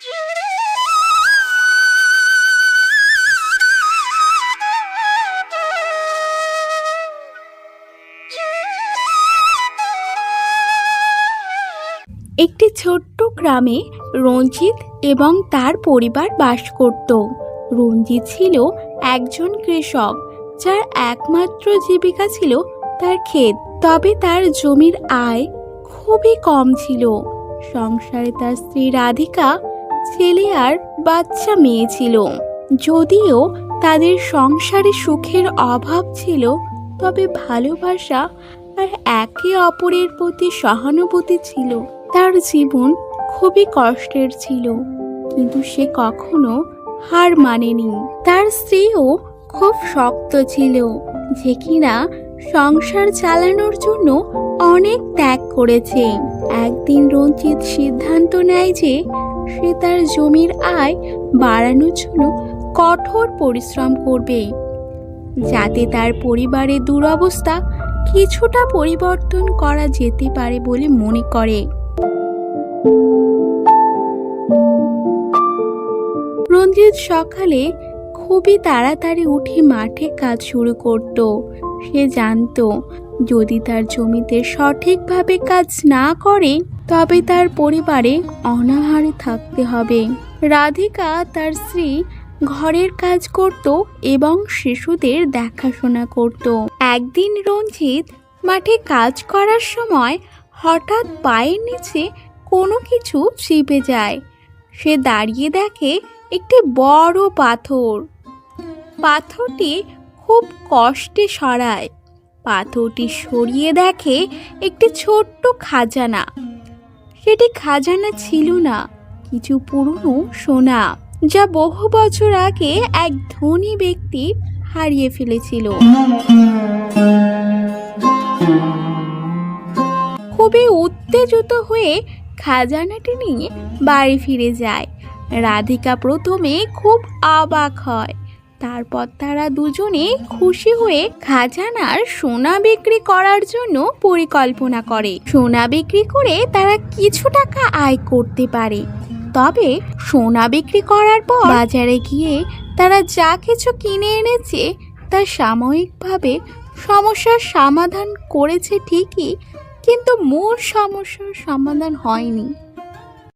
একটি ছোট্ট গ্রামে রঞ্জিত এবং তার পরিবার বাস করত। রঞ্জিত ছিল একজন কৃষক, যার একমাত্র জীবিকা ছিল তার ক্ষেত। তবে তার জমির আয় খুবই কম ছিল। সংসারে তার স্ত্রী রাধিকা ছেলে আর বাচ্চা মেয়ে ছিল। যদিও তাদের সংসারে সুখের অভাব ছিল, তবে ভালোবাসা আর একে অপরের প্রতি সহানুভূতি ছিল। তার জীবন খুবই কষ্টের ছিল, কিন্তু সে কখনো হার মানেনি। তার স্ত্রীও খুব শক্ত ছিল, যে কিনা সংসার চালানোর জন্য অনেক ত্যাগ করেছে। একদিন রঞ্জিত সিদ্ধান্ত নেয় যে সে তার জমির আয় বাড়ানোর জন্য কঠোর পরিশ্রম করবে যাতে তার পরিবারের দুরবস্থা কিছুটা পরিবর্তন করা যেতে পারে বলে মনে করে। রঞ্জিত সকালে খুবই তাড়াতাড়ি উঠে মাঠে কাজ শুরু করত। সে জানতো যদি তার জমিতে সঠিকভাবে কাজ না করে, তবে তার পরিবারে অনাহারে থাকতে হবে। রাধিকা তার স্ত্রী ঘরের কাজ করত এবং শিশুদের দেখাশোনা করত। একদিন রঞ্জিত মাঠে কাজ করার সময় হঠাৎ পায়ের নিচে কোনো কিছু চিপে যায়। সে দাঁড়িয়ে দেখে একটি বড় পাথর। পাথরটি খুব কষ্টে সরায়। পাথরটি সরিয়ে দেখে একটি ছোট্ট খাজানা। সেটি খাজানা ছিল না, কিছু পুরনো সোনা, যা বহু বছর আগে এক ধনী ব্যক্তি হারিয়ে ফেলেছিল। খুবই উত্তেজিত হয়ে খাজানাটি নিয়ে বাড়ি ফিরে যায়। রাধিকা প্রথমে খুব অবাক হয়। তারপর তারা দুজনে খুশি হয়ে খাজানার সোনা বিক্রি করার জন্য পরিকল্পনা করে। সোনা বিক্রি করে তারা কিছু টাকা আয় করতে পারে। তবে সোনা বিক্রি করার পর বাজারে গিয়ে তারা যা কিছু কিনে এনেছে তা সাময়িকভাবে সমস্যার সমাধান করেছে ঠিকই, কিন্তু মূল সমস্যার সমাধান হয়নি।